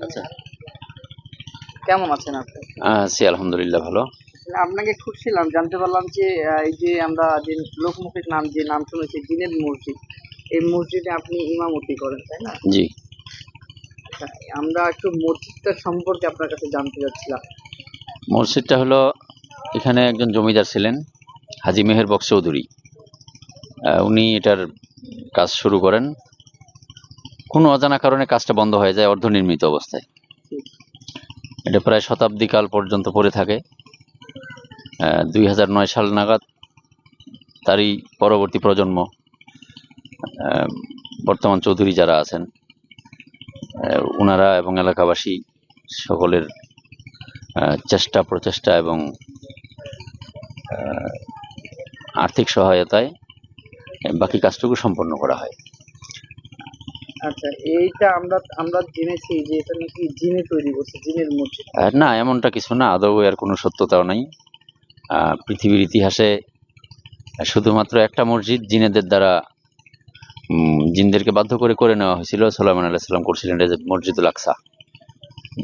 আচ্ছা। কেমন আছেন আপনি? আছি আলহামদুলিল্লাহ ভালো। আপনাকে খুঁজছিলাম জানতে পারলাম যে এই যে আমরা যে লোকমুখের নাম যে নাম শুনেছি দিনের মসজিদ এই মসজিদে আপনি ইমামতি করেন তাই না? জি। আচ্ছা, আমরা একটু মসজিদটা সম্পর্কে আপনার কাছে জানতে চাচ্ছিলাম। মসজিদটা হলো এখানে একজন জমিদার ছিলেন হাজি মেহের বক্স চৌধুরী। উনি এটার কাজ শুরু করেন কোনো অজানা কারণে কাজটা বন্ধ হয়ে যায় অর্ধনির্মিত অবস্থায়। এটা প্রায় শতাব্দী কাল পর্যন্ত পড়ে থাকে। দুই হাজার নয় সাল নাগাদ তারই পরবর্তী প্রজন্ম বর্তমান চৌধুরী যারা আছেন ওনারা এবং এলাকাবাসী সকলের চেষ্টা, প্রচেষ্টা এবং আর্থিক সহায়তায় বাকি কাজটুকু সম্পন্ন করা হয়। আচ্ছা এইটা আমরা আমরা জেনেছি যে এটা নাকি জিনে তৈরি করছে, জিনের মসজিদ না, এমনটা কিছু না, আদৌ এর কোনো সত্যতাও নাই। পৃথিবীর ইতিহাসে শুধুমাত্র একটা মসজিদ জিনেদের দ্বারা জিনদেরকে বাধ্য করে করে নেওয়া হয়েছিল, সালামান আল্লাহ সাল্লাম করছিলেন মসজিদুল আকসা,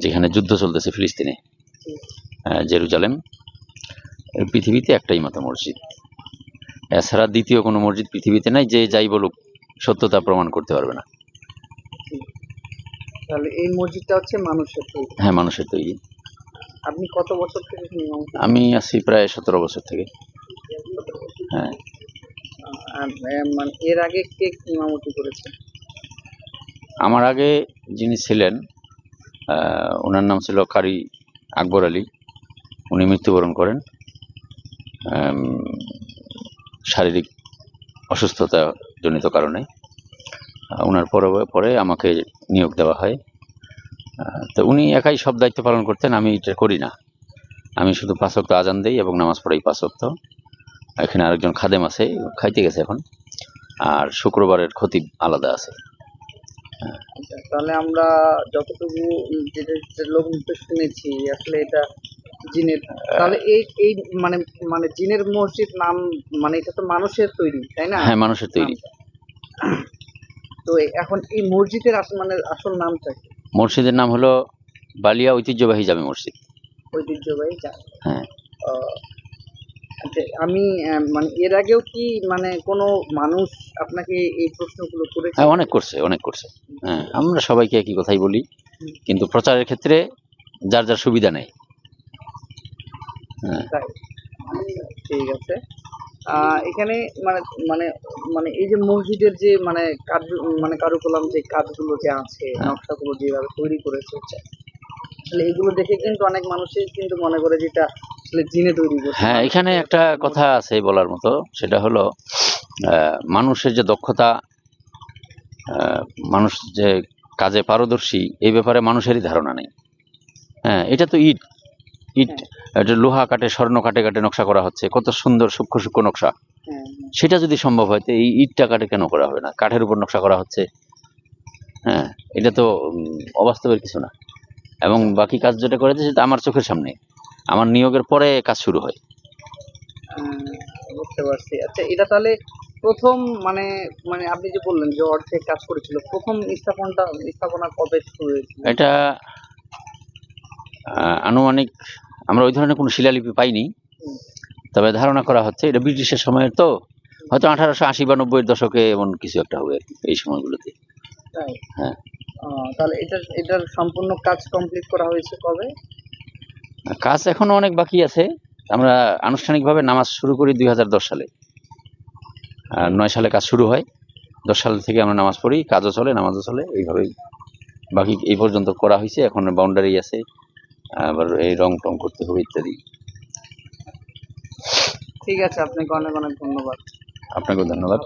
যেখানে যুদ্ধ চলতেছে ফিলিস্তিনে জেরুজালেম। পৃথিবীতে একটাই মাত্র মসজিদ। এছাড়া দ্বিতীয় কোনো মসজিদ পৃথিবীতে নাই, যে যাই বলুক, সত্যতা প্রমাণ করতে পারবে না। তাহলে এই মসজিদটা হচ্ছে মানুষের তৈরি। হ্যাঁ মানুষের তৈরি। আপনি কত বছর থেকে আমি আছি প্রায় সতেরো বছর থেকে। হ্যাঁ। মানে এর আগে কে ইমামতি করেছে আমার আগে যিনি ছিলেন ওনার নাম ছিল কারি আকবর আলী। উনি মৃত্যুবরণ করেন। শারীরিক অসুস্থতা জনিত কারণে। ওনার পরে পরে আমাকে নিয়োগ দেওয়া হয়। তো উনি একাই সব দায়িত্ব পালন করতেন আমি এটা করি না। আমি শুধু পাঁচক্ত আজান দেই এবং নামাজ পড়াই পাঁচক্ত এখানে আরেকজন খাদেম আছে খাইতে গেছে এখন। আর শুক্রবারের ক্ষতি আলাদা আছে। আচ্ছা, তাহলে আমরা যতটুকু লোকমুখে শুনেছি আসলে এটা জিনের তাহলে এই এই মানে মানে জিনের মসজিদ নাম মানে এটা তো মানুষের তৈরি তাই না? হ্যাঁ মানুষের তৈরি। তো এখন এই মসজিদের মানে আসল নামটা কি? মসজিদের নাম হলো বালিয়া ঐতিহ্যবাহী জামে মসজিদ। ঐতিহ্যবাহী জান হ্যাঁ। আচ্ছা আমি মানে এর আগেও কি মানে কোনো মানুষ আপনাকে এই প্রশ্নগুলো করেছে? হ্যাঁ অনেক করছে অনেক করছে। হ্যাঁ আমরা সবাইকে একই কথাই বলি কিন্তু প্রচারের ক্ষেত্রে যার যার সুবিধা নেই। হ্যাঁ। ঠিক আছে। এখানে মানে মানে মানে এই যে মসজিদের যে মানে কাজ মানে কারুকলাম যে কাজগুলো যে আছে নকশাগুলো যেভাবে তৈরি করেছে আসলে এগুলো দেখে কিন্তু অনেক মানুষই কিন্তু মনে করে যে এটা আসলে জিনে তৈরি করছে। হ্যাঁ এখানে একটা কথা আছে বলার মতো সেটা হলো মানুষের যে দক্ষতা মানুষ যে কাজে পারদর্শী এই ব্যাপারে মানুষেরই ধারণা নেই। হ্যাঁ এটা তো ইট। ইট এটা লোহা কাটে স্বর্ণ কাটে কাটে নকশা করা হচ্ছে। কত সুন্দর সূক্ষ্ম সূক্ষ্ম নকশা। হ্যাঁ। সেটা যদি সম্ভব হয় তো এই ইটটা কাটে কেন করা হবে না? কাঠের উপর নকশা করা হচ্ছে। হ্যাঁ এটা তো অবাস্তবের কিছু না। এবং বাকি কাজ যেটা করেছে সেটা আমার চোখের সামনে। আমার নিয়োগের পরে কাজ শুরু হয় বুঝতে পারছি। আচ্ছা এটা তাহলে প্রথম মানে মানে আপনি যে বললেন যে অর্ধেক কাজ করেছিল প্রথম স্থাপনটা স্থাপনা কবে শুরু হয়েছিল? এটা আনুমানিক আমরা ওই ধরনের কোনো শিলালিপি পাইনি। তবে ধারণা করা হচ্ছে এটা ব্রিটিশের সময়ের তো হয়তো আঠারোশো আশি বা নব্বইয়ের দশকে এমন কিছু একটা হবে এই সময়গুলোতে। হ্যাঁ। তাহলে এটার এটার সম্পূর্ণ কাজ কমপ্লিট করা হয়েছে কবে? কাজ এখনও অনেক বাকি আছে। আমরা আনুষ্ঠানিকভাবে নামাজ শুরু করি দুই হাজার দশ সালে। আর নয় সালে কাজ শুরু হয়। দশ সাল থেকে আমরা নামাজ পড়ি কাজও চলে নামাজও চলে এইভাবেই বাকি এই পর্যন্ত করা হয়েছে। এখন বাউন্ডারি আছে। আবার এই রং টং করতে হবে ইত্যাদি। ঠিক আছে আপনাকে অনেক অনেক ধন্যবাদ। আপনাকেও ধন্যবাদ।